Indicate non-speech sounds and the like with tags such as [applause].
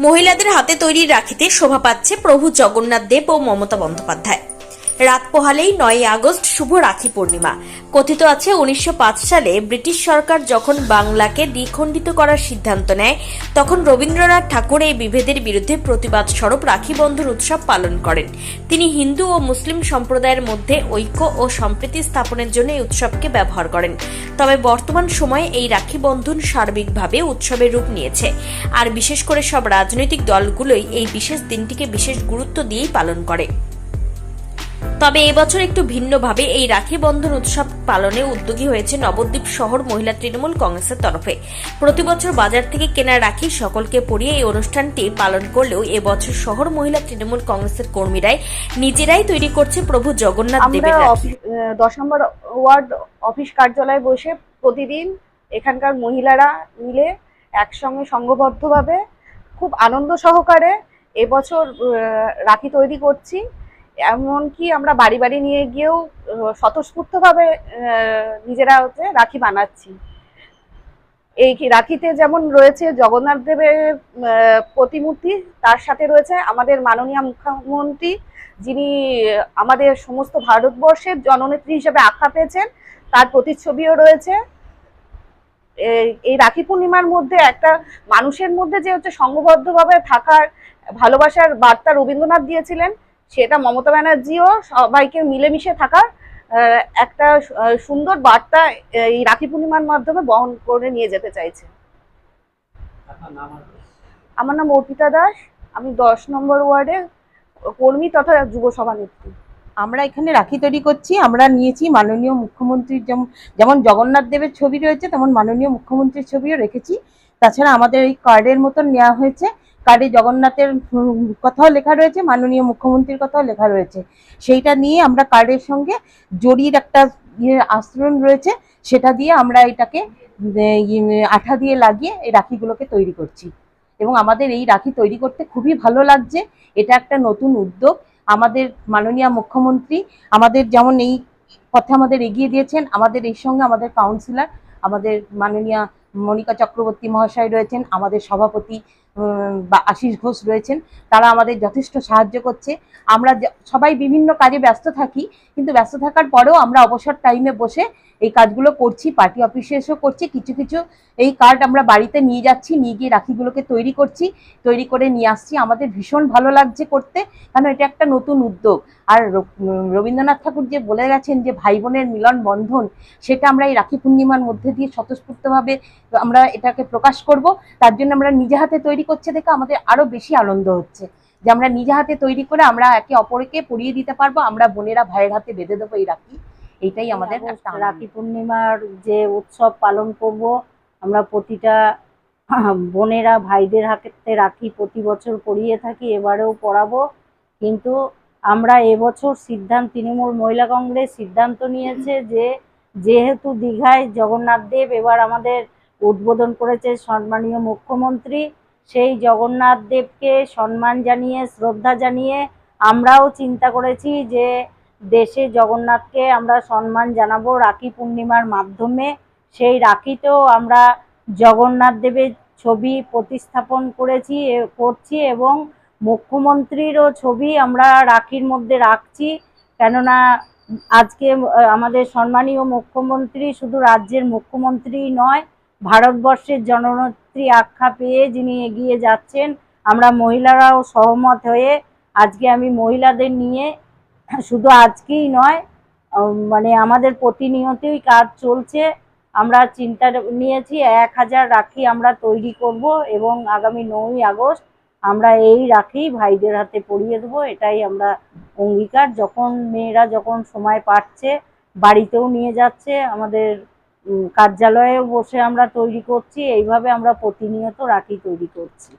মহিলাদের হাতে তৈরি রাখিতে শোভা পাচ্ছে প্রভু জগন্নাথ দেব ও মমতা বন্দ্যোপাধ্যায়। রাত পোহালেই নয় আগস্ট শুভ রাখি পূর্ণিমা। কথিত আছে, উনিশশো পাঁচ সালে ব্রিটিশ সরকার যখন বাংলাকে দ্বিখণ্ডিত করার সিদ্ধান্ত নেয়, তখন রবীন্দ্রনাথ ঠাকুর এই বিভেদের বিরুদ্ধে প্রতিবাদ স্বরূপ রাখি বন্ধন উৎসব পালন করেন। তিনি হিন্দু ও মুসলিম সম্প্রদায়ের মধ্যে ঐক্য ও সম্প্রীতি স্থাপনের জন্য এই উৎসবকে ব্যবহার করেন। তবে বর্তমান সময়ে এই রাখি বন্ধন সার্বিকভাবে উৎসবের রূপ নিয়েছে। আর বিশেষ করে সব রাজনৈতিক দলগুলোই এই বিশেষ দিনটিকে বিশেষ গুরুত্ব দিয়েই পালন করে। তবে এবছর একটু ভিন্নভাবে এই রাখি বন্ধন উৎসব পালনে উদ্যোগী হয়েছে নবদ্বীপ শহর মহিলা তৃণমূল কংগ্রেসের তরফে। প্রতি বছর বাজার থেকে কেনা রাখি সকলকে পরিয়ে এই অনুষ্ঠানটি পালন করলেও এবছর শহর মহিলা তৃণমূল কংগ্রেসের কর্মীরাই নিজেরাই তৈরি করছে প্রভু জগন্নাথ দেবের রাখি। দশ নম্বর ওয়ার্ড অফিস কার্যালয়ে বসে প্রতিদিন এখানকার মহিলারা মিলে একসঙ্গে সংঘবদ্ধভাবে খুব আনন্দ সহকারে এবছর রাখি তৈরি করছি। এমনকি আমরা বাড়ি বাড়ি নিয়ে গিয়েও স্বতঃস্ফূর্তভাবে নিজেরা হচ্ছে রাখি বানাচ্ছি। এই রাখিতে যেমন রয়েছে জগন্নাথ দেবের প্রতিমূর্তি, তার সাথে রয়েছে আমাদের মাননীয় মুখ্যমন্ত্রী, যিনি আমাদের সমস্ত ভারতবর্ষের জননেত্রী হিসেবে আখ্যা পেয়েছেন। তার প্রতিচ্ছবিও রয়েছে। এই রাখি পূর্ণিমার মধ্যে একটা মানুষের মধ্যে যে হচ্ছে সংঘবদ্ধভাবে থাকার, ভালোবাসার বার্তা রবীন্দ্রনাথ দিয়েছিলেন সেটা মমতা ব্যানার্জিও সবাইকে মিলেমিশে থাকার একটা সুন্দর বার্তা এই রাখি পূর্ণিমার মাধ্যমে বহন করে নিয়ে যেতে চাইছে। আমার নাম অর্পিতা দাস আমি দশ নম্বর ওয়ার্ডে কর্মী তথা যুব সভানেত্রী। আমরা এখানে রাখি তৈরি করছি আমরা নিয়েছি মাননীয় মুখ্যমন্ত্রীর যেমন যেমন জগন্নাথ দেবের ছবি রয়েছে তেমন মাননীয় মুখ্যমন্ত্রীর ছবিও রেখেছি। তাছাড়া আমাদের এই কার্ডের মতন নেওয়া হয়েছে। কার্ডে জগন্নাথের কথাও লেখা রয়েছে মাননীয় মুখ্যমন্ত্রীর কথাও লেখা রয়েছে। সেইটা নিয়ে আমরা কার্ডের সঙ্গে জরির একটা ইয়ে আস্তরণ রয়েছে সেটা দিয়ে আমরা এটাকে ইয়ে, আঠা দিয়ে লাগিয়ে এই রাখিগুলোকে তৈরি করছি। এবং আমাদের এই রাখি তৈরি করতে খুবই ভালো লাগছে এটা একটা নতুন উদ্যোগ। আমাদের মাননীয় মুখ্যমন্ত্রী আমাদের যেমন এই পথে আমাদের এগিয়ে দিয়েছেন আমাদের এই সঙ্গে আমাদের কাউন্সিলর আমাদের মাননীয় মনিকা চক্রবর্তী মহাশয় রয়েছেন আমাদের সভাপতি বা আশিস ঘোষ রয়েছেন, তারা আমাদের যথেষ্ট সাহায্য করছে। আমরা সবাই বিভিন্ন কাজে ব্যস্ত থাকি, কিন্তু ব্যস্ত থাকার পরেও আমরা অবসর টাইমে বসে এই কাজগুলো করছি পার্টি অফিসে এসেও করছি। কিছু কিছু এই কার্ড আমরা বাড়িতে নিয়ে যাচ্ছি, নিয়ে গিয়ে রাখিগুলোকে তৈরি করছি, তৈরি করে নিয়ে আসছি। আমাদের ভীষণ ভালো লাগছে করতে কারণ এটা একটা নতুন উদ্যোগ। আর রবীন্দ্রনাথ ঠাকুর যে বলে গেছেন যে ভাই বোনের মিলন বন্ধন, সেটা আমরা এই রাখি পূর্ণিমার মধ্যে দিয়ে স্বতঃস্ফূর্তভাবে আমরা এটাকে প্রকাশ করব। তার জন্য আমরা নিজে হাতে তৈরি করছে দেখে আমাদের আরও বেশি আনন্দ হচ্ছে যে আমরা নিজে হাতে তৈরি করে আমরা একে অপরকে পরিয়ে দিতে পারব আমরা বোনেরা ভাইয়ের হাতে বেঁধে দেবো এই রাখি। এইটাই আমাদের একটা আনন্দ। রাখি পূর্ণিমার যে উৎসব পালন করব আমরা প্রতিটা [clears throat] বোনেরা ভাইদের হাতে রাখি প্রতি বছর পরিয়ে থাকি এবারেও পড়াবো। কিন্তু আমরা এবছর সিদ্ধান্ত তৃণমূল মহিলা কংগ্রেস সিদ্ধান্ত নিয়েছে যে যেহেতু দীঘায় জগন্নাথ দেব এবার আমাদের উদ্বোধন করেছে সম্মানীয় মুখ্যমন্ত্রী সেই জগন্নাথ দেবকে সম্মান জানিয়ে, শ্রদ্ধা জানিয়ে আমরাও চিন্তা করেছি যে দেশে জগন্নাথকে আমরা সম্মান জানাব রাখি পূর্ণিমার মাধ্যমে। সেই রাখিতেও আমরা জগন্নাথ দেবের ছবি প্রতিস্থাপন করেছি করছি এবং মুখ্যমন্ত্রীরও ছবি আমরা রাখির মধ্যে রাখছি। কেননা আজকে আমাদের সম্মানীয় মুখ্যমন্ত্রী শুধু রাজ্যের মুখ্যমন্ত্রী নয়, ভারতবর্ষের জননেত্রী আখ্যা পেয়ে যিনি এগিয়ে যাচ্ছেন, আমরা মহিলারাও সহমত হয়ে আজকে আমি মহিলাদের নিয়ে শুধু আজকেই নয় মানে আমাদের প্রতিনিয়তই কাজ চলছে। আমরা চিন্তা নিয়েছি, এক হাজার রাখি আমরা তৈরি করব এবং আগামী নয়ই আগস্ট আমরা এই রাখি ভাইদের হাতে পরিয়ে দেবো, এটাই আমরা অঙ্গীকার। যখন মেয়েরা যখন সময় পাচ্ছে, বাড়িতেও নিয়ে যাচ্ছে আমাদের উম, কার্যালয়েও বসে আমরা তৈরি করছি এইভাবে আমরা প্রতিনিয়ত রাখি তৈরি করছি।